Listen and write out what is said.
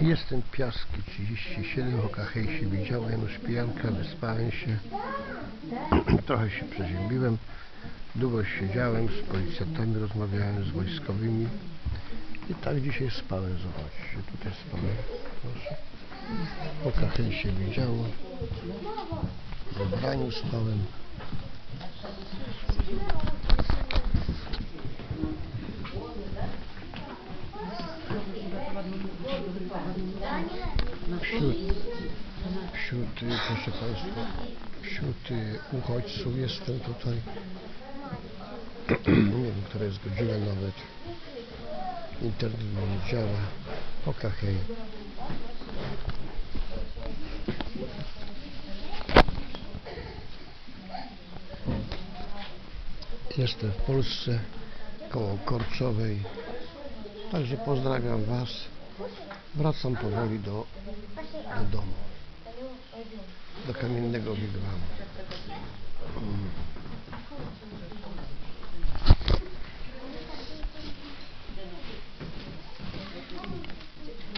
Jestem Piaski 37, oka hej się widziałem, już pijanka, wyspałem się. Trochę się przeziębiłem. Długo siedziałem, z policjantami rozmawiałem, z wojskowymi. I tak dzisiaj spałem, zobaczcie, tutaj spałem. Proszę. Oka hej się widziało. W ubraniu spałem. Wśród, wśród, proszę Państwa, wśród uchodźców jestem tutaj. Nie wiem, która jest godzina nawet. Internet nie działa. Oka hej. Jestem w Polsce, koło Korczowej. Także pozdrawiam Was. Wracam powoli do, do domu, do kamiennego wigwamu.